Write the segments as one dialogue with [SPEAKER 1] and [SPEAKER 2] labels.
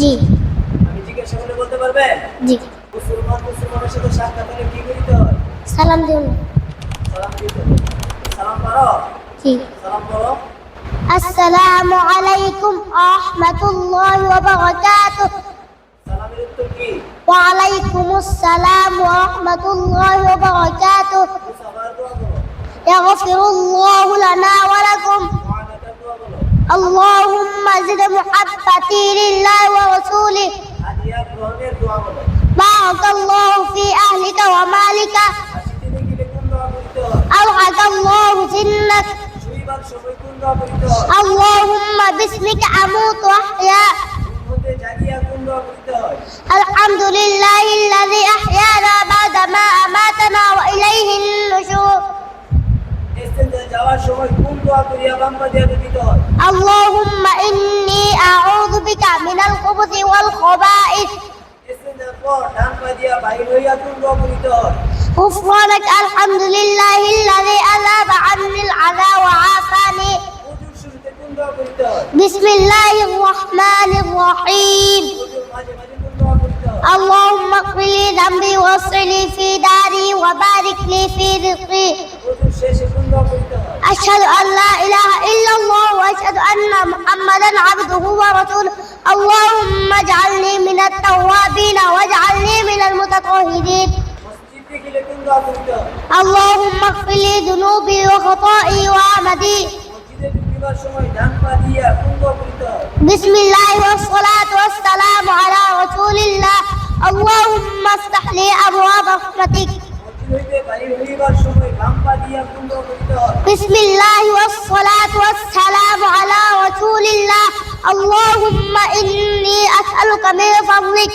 [SPEAKER 1] জি।
[SPEAKER 2] আমি জিজ্ঞাসা করলে বলতে পারবেন
[SPEAKER 1] জি।
[SPEAKER 2] মুসলমান মুসলমানের সাথে সাক্ষাৎ হলে কি করিতে হয়?
[SPEAKER 1] সালাম দিন
[SPEAKER 2] সালাম দিতে সালাম পারো?
[SPEAKER 1] জি।
[SPEAKER 2] সালাম করো
[SPEAKER 1] আসসালামু আলাইকুম আহমাতুল্লাহ ওয়া বারাকাতুহ।
[SPEAKER 2] সালামের উত্তর কি?
[SPEAKER 1] ওয়া আলাইকুমুস সালাম ওয়া রাহমাতুল্লাহ ওয়া বারাকাতুহ।
[SPEAKER 2] করো
[SPEAKER 1] লানা লাকুম। اللهم زد محبتي لله ورسوله
[SPEAKER 2] হাদিয়া গ্রহণের দোয়া বলো
[SPEAKER 1] بارك الله في أهلك ومالك
[SPEAKER 2] হাসিতে দেখিলে কোন দোয়া করিতে হয়
[SPEAKER 1] أوعد الله سنك
[SPEAKER 2] শুইবার সময় কোন দোয়া করিতে হয়
[SPEAKER 1] اللهم باسمك أموت وأحيا
[SPEAKER 2] মধ্যে জাগিয়া কোন দোয়া করিতে হয়
[SPEAKER 1] الحمد لله الذي أحيانا بعدما أماتنا وإليه النشور
[SPEAKER 2] ইস্তেঞ্জায় যাওয়ার সময় কোন দোয়া করিয়া বাম্পা দিয়া দিতে হয়
[SPEAKER 1] اللهم إني أعوذ بك من الخبث والخبائث. غفرانك الحمد لله الذي أذاب عني العذا وعافاني. بسم الله الرحمن الرحيم. اللهم اغفر لي ذنبي واصلي في داري وبارك لي في رزقي. أشهد أن لا إله إلا الله وأشهد أن محمدا عبده ورسوله. اللهم اجعلني من التوابين واجعلني من المتطهرين. اللهم اغفر لي ذنوبي وخطائي وعمدي. بسم الله والصلاة والسلام على رسول الله. اللهم افتح لي أبواب رحمتك.
[SPEAKER 2] হইতে বাড়ি হইবার সময় বাম পা দিয়া কুণ্ড করিতে হয়
[SPEAKER 1] বিসমিল্লাহি ওয়াস সালাতু ওয়াস সালামু আলা রাসূলিল্লাহ। আল্লাহুম্মা ইন্নী আসআলুকা মিন ফাদলিক।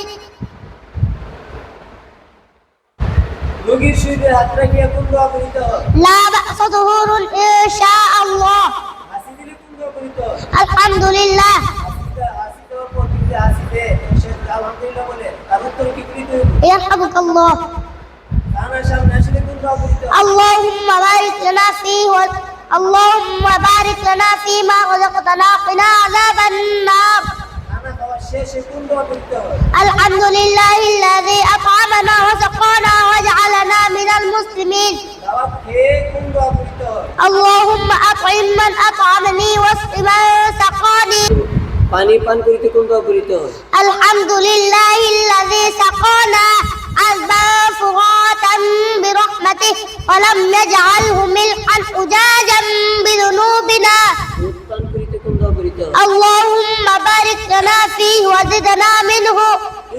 [SPEAKER 2] রোগীর শরীরে হাত রাখিয়া কুণ্ড করিতে হয়
[SPEAKER 1] লা বাসা যুহুরুন ইনশা আল্লাহ
[SPEAKER 2] হাসি দিলে কুণ্ড করিতে হয় আলহামদুলিল্লাহ। হাসি দেওয়ার পর হাসিতে সে আলহামদুলিল্লাহ বলে তার উত্তর কি করিতে
[SPEAKER 1] হবে ইয়ারহামুকাল্লাহ। فيه و... اللهم بارك لنا فيما رزقتنا قنا عذاب النار
[SPEAKER 2] খানা খাওয়ার শেষে কোন দোয়া করিতে হয়
[SPEAKER 1] الحمد لله الذي أطعمنا وسقانا وجعلنا من المسلمين
[SPEAKER 2] দাওয়াত খেয়ে কোন দোয়া করিতে হয়
[SPEAKER 1] اللهم أطعم من أطعمني واسق من سقاني
[SPEAKER 2] পানি পান করিতে কোন দোয়া করিতে হয়
[SPEAKER 1] الحمد لله الذي سقانا عذبا فراتا برحمته ولم يجعله ملحا أجاجا بذنوبنا
[SPEAKER 2] দুধ পান করিতে কোন দোয়া করিতে হয়
[SPEAKER 1] اللهم بارك لنا فيه وزدنا منه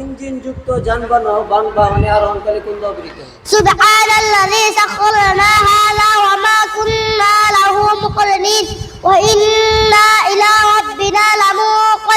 [SPEAKER 2] ইঞ্জিন যুক্ত যানবাহন যানবাহনে আরোহণকালে কোন দোয়া করিতে হয়
[SPEAKER 1] سبحان الذي سخر لنا هذا وما كنا له مقرنين وإنا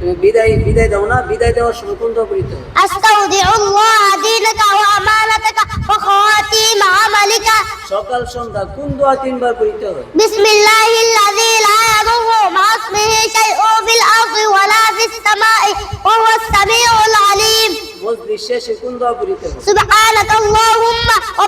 [SPEAKER 2] তুমি বিদায় বিদায় দাও না বিদায় দেওয়ার সময় কোন দোয়া পড়িতে হবে?
[SPEAKER 1] আস্তাউদিউল্লাহ দীনাকা ওয়া আমানাতাকা ওয়া খাতিম আমালিকা।
[SPEAKER 2] সকাল সন্ধ্যা কোন দোয়া তিনবার পড়িতে হবে?
[SPEAKER 1] বিসমিল্লাহিল্লাযী লা ইয়াদুররু মা ইসমিহি শাইউন ফিল আরদি ওয়া লা ফিস সামাই ওয়া হুয়াস সামিউল আলীম।
[SPEAKER 2] মজলিস শেষে কোন দোয়া
[SPEAKER 1] পড়িতে
[SPEAKER 2] হবে? সুবহানাকা আল্লাহুম্মা ওয়া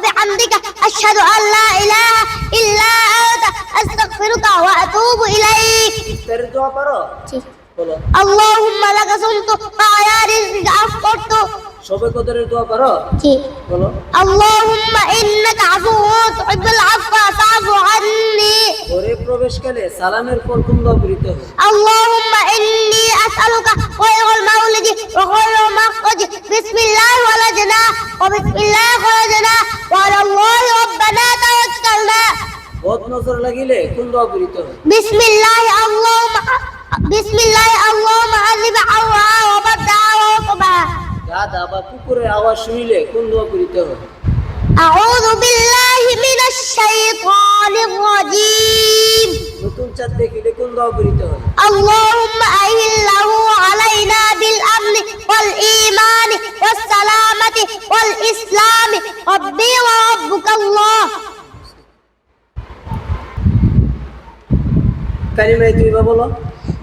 [SPEAKER 1] আল্লাহুম্মা লাকা সাজদু মায়া রিজক আফকরতু
[SPEAKER 2] সবে কদরের দোয়া করো। জি। বলো।
[SPEAKER 1] আল্লাহুম্মা ইন্নাকা আফুউন তুহিব্বুল আফওয়া ফা'ফু আন্নি।
[SPEAKER 2] ঘরে প্রবেশকালে সালামের পর কুমলা পরিত
[SPEAKER 1] আল্লাহুম্মা ইন্নি আসআলুকা খায়রুল মাউলিদি ওয়া খায়রুল মাখরাজি বিসমিল্লাহি ওয়ালাদনা ওয়া বিসমিল্লাহি খরাজনা ওয়া আলাল্লাহি রাব্বানা তাওয়াক্কালনা।
[SPEAKER 2] বদ নজর লাগিলে কুমলা পরিত
[SPEAKER 1] বিসমিল্লাহি আল্লাহুম্মা বিসমিল্লাহ আল্লাহুম্মা আলিব আওয়া ওয়া বাদা ওয়া কবা
[SPEAKER 2] গাদা বা কুকুরের আওয়াজ শুনিলে কোন দোয়া করিতে হবে?
[SPEAKER 1] আউযু বিল্লাহি মিনাশ শাইতানির রাজীম।
[SPEAKER 2] নতুন চাঁদ দেখিলে কোন দোয়া করিতে হবে?
[SPEAKER 1] আল্লাহুম্মা আহিল্লাহু আলাইনা বিল আমনি ওয়াল ঈমানি ওয়াস সালামাতি ওয়াল ইসলামি। রব্বি ওয়া রাব্বুকাল্লাহ।
[SPEAKER 2] কালিমায় তুই বলো।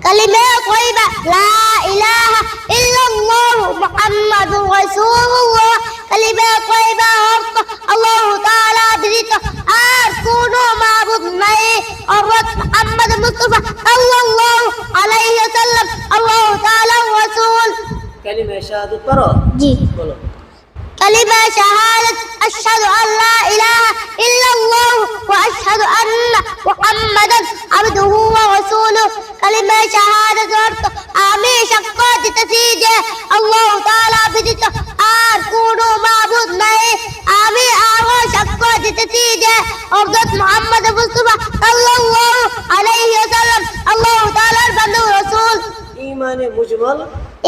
[SPEAKER 1] كلمات طيبة. لا إله إلا الله محمد رسول الله. كلمات طيبة أرض الله تعالى بريته أرسول معبود مي أرض محمد المصطفى صلى الله عليه وسلم. الله تعالى رسول
[SPEAKER 2] كلمة شهادة برات
[SPEAKER 1] جي. كلمة شهادة. أشهد أن لا إله إلا الله تسيجة الله تعالى بدت أكون معبود معي آمي آغا شقات تسيجة أرضت محمد مصطفى صلى الله عليه وسلم الله تعالى البندو رسول
[SPEAKER 2] ইমানে মুজমাল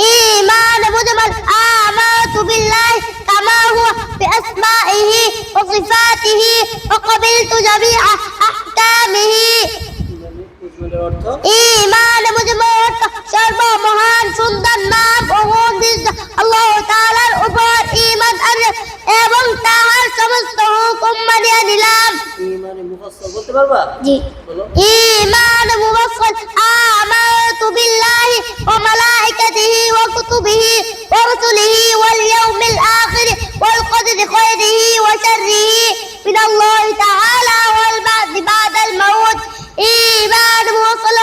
[SPEAKER 1] إيمان مجمل آمنت بالله كما هو بأسمائه وصفاته وقبلت جميع أحكامه
[SPEAKER 2] ইমানে মুজমালের অর্থ
[SPEAKER 1] إيمان জি
[SPEAKER 2] বলো
[SPEAKER 1] إيمان مفصل آمنت بالله وملائكته وكتبه ورسله واليوم الآخر والقدر خيره وشره من الله تعالى والبعث بعد الموت إيمان مفصل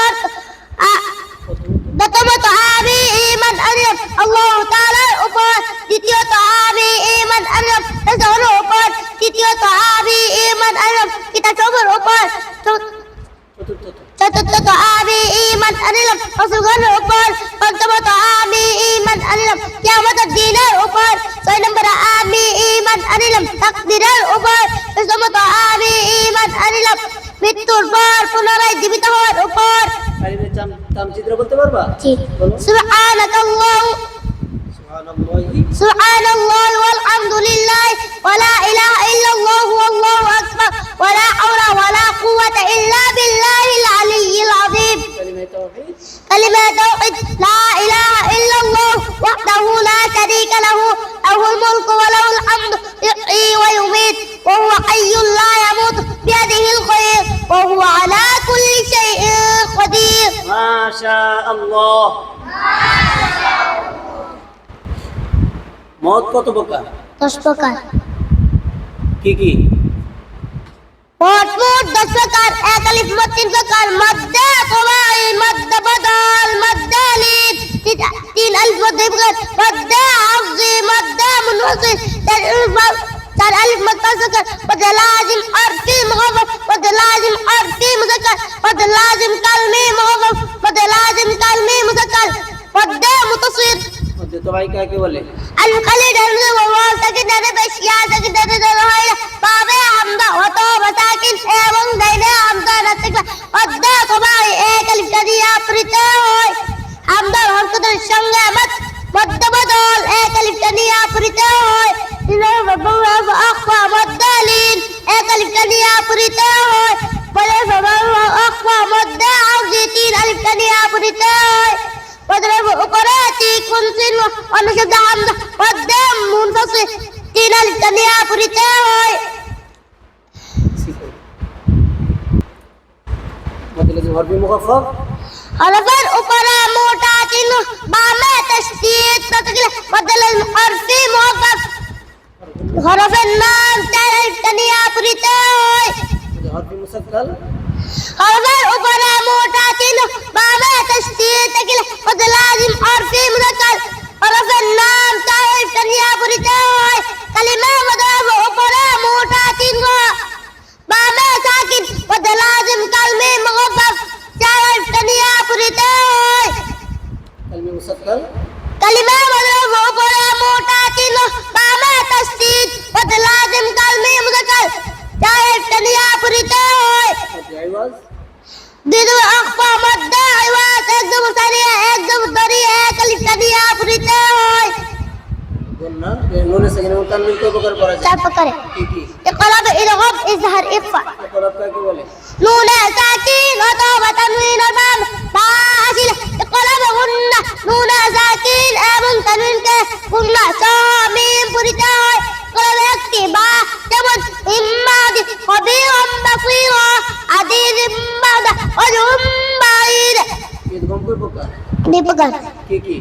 [SPEAKER 1] প্রথমত আমি ইমান আনলাম আল্লাহ তাআলার উপর দ্বিতীয়ত আমি ইমান আনলাম রাসূলের উপর তৃতীয়ত আমি ইমান আনলাম কিতাবের উপর চতুর্থ
[SPEAKER 2] চতুর্থত
[SPEAKER 1] আমি ইমান আনিলাম রসুলগণের উপর। পঞ্চমত আমি ইমান আনিলাম কিয়ামতের দিনের উপর। ছয় নম্বর আমি ইমান আনিলাম তাকদিরের উপর। দশমত আমি ইমান আনিলাম মৃত্যুর পর পুনরায় জীবিত হওয়ার উপর।
[SPEAKER 2] তামচিত্র বলতে পারবা?
[SPEAKER 1] জি।
[SPEAKER 2] সুবহানাকাল্লাহু।
[SPEAKER 1] سبحان الله والحمد لله ولا إله إلا الله والله أكبر ولا حول ولا قوة إلا بالله العلي العظيم. كلمة توحيد. لا إله إلا الله وحده لا شريك له له الملك وله الحمد يحيي ويميت وهو حي لا يموت بيده الخير وهو على كل شيء قدير.
[SPEAKER 2] ما شاء الله. ما شاء الله মত কত প্রকার
[SPEAKER 1] দশ প্রকার
[SPEAKER 2] কি কি
[SPEAKER 1] মোট মোট দশ প্রকার এক আলিফ মোট তিন প্রকার মধ্যে সবাই মধ্য বদল মধ্য আলিফ তিন- আলিফ মোট দুই প্রকার মধ্যে আফজি মধ্যে মুনফসিল চার আলিফ মোট- চার আলিফ মোট পাঁচ প্রকার মধ্যে লাজিম মুজাক্কার কালমি কালমি মুজাক্কার মুতাসির
[SPEAKER 2] জুতোবাই কাকে বলে?
[SPEAKER 1] আল খালি ডালু বাবা সাকিদারে বেশিয়া সাকিদারে দল হয়। বাবে আমদা হত বাতাকিন এবং দাইনে আমদা রাতিকলা অদ্দা সবাই এক আলিফ দিয়া প্রীত হয়। আমদা হরকতের সঙ্গে মত মধ্য বদল এক আলিফ দিয়া প্রীত হয়। ইনার বাবা আখওয়া মদ্দালিন এক আলিফ দিয়া প্রীত হয়। বলে বাবা আখওয়া মদ্দা আউজি তিন আলিফ দিয়া প্রীত হয়। واضرب قراتي كنسين ونشد عن والدم منفصل تين
[SPEAKER 2] الدنيا
[SPEAKER 1] بريتاوي حرفين أخرى موتاتين بعمى تشديد تتقل بدل الحرف موقف حرف النام تين
[SPEAKER 2] الدنيا
[SPEAKER 1] بريتاوي حرف مسكل أوضاع الأخرى متعتن مع تشتيتك متلازم عرفي مذكر عرف النام تعرف تنيا بريتاي كلمة مضاف أخرى متعتن نون ساکن اور تنوین کو بکر پڑا جائے کیا پکڑے
[SPEAKER 2] اقلب الغب
[SPEAKER 1] اظهر اطفا اقلب
[SPEAKER 2] کا کیا بولے
[SPEAKER 1] نون ساکن اور تنوین مام فاصل اقلب غن نون ساکن امن تنوین کے غن صامیم پرتا ہے اقلب اکتبا جبن اماد خبیرا بصیرا عزیز مادہ وجہ بعید یہ دم پر پکڑ نہیں پکڑ کی کی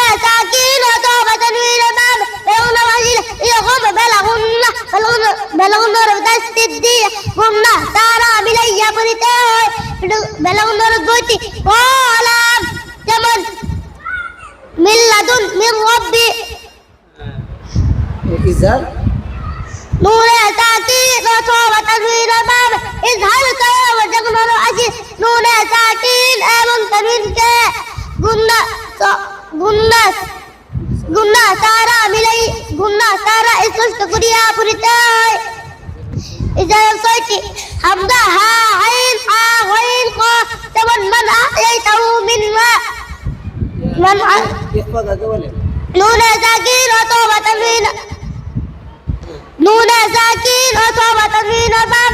[SPEAKER 1] ಬೆಳಗುಂದೂರು ವಿಧಿಸಿದ್ದಿ ಹುಣ್ಣ ತಾರ ಅಭಿಲಯ್ಯ ಬರಿತೆ ಬೆಳಗುಂದೂರು ಗೋತಿ ಓಲಾಂ ಜಮನ್ ಮಿಲ್ಲದುನ್
[SPEAKER 2] ಮಿರ್ ರಬ್ಬಿ ಇಜಾರ್
[SPEAKER 1] نور تأتي رسول وتنوير باب إذ هل تيا وجغنر
[SPEAKER 2] أجي
[SPEAKER 1] نور করিয়া পরিচয় ইজার ছয়টি হামদা হা আইন আ গাইন ক যেমন মান নুন সাকিন অথবা তানবিন নুন সাকিন অথবা তানবিন বাম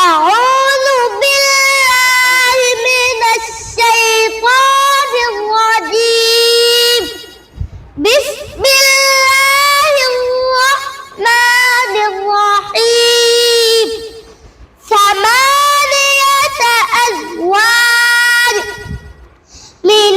[SPEAKER 1] أعوذ بالله من الشيطان الرجيم بسم الله الرحمن الرحيم ثمانية أزواج من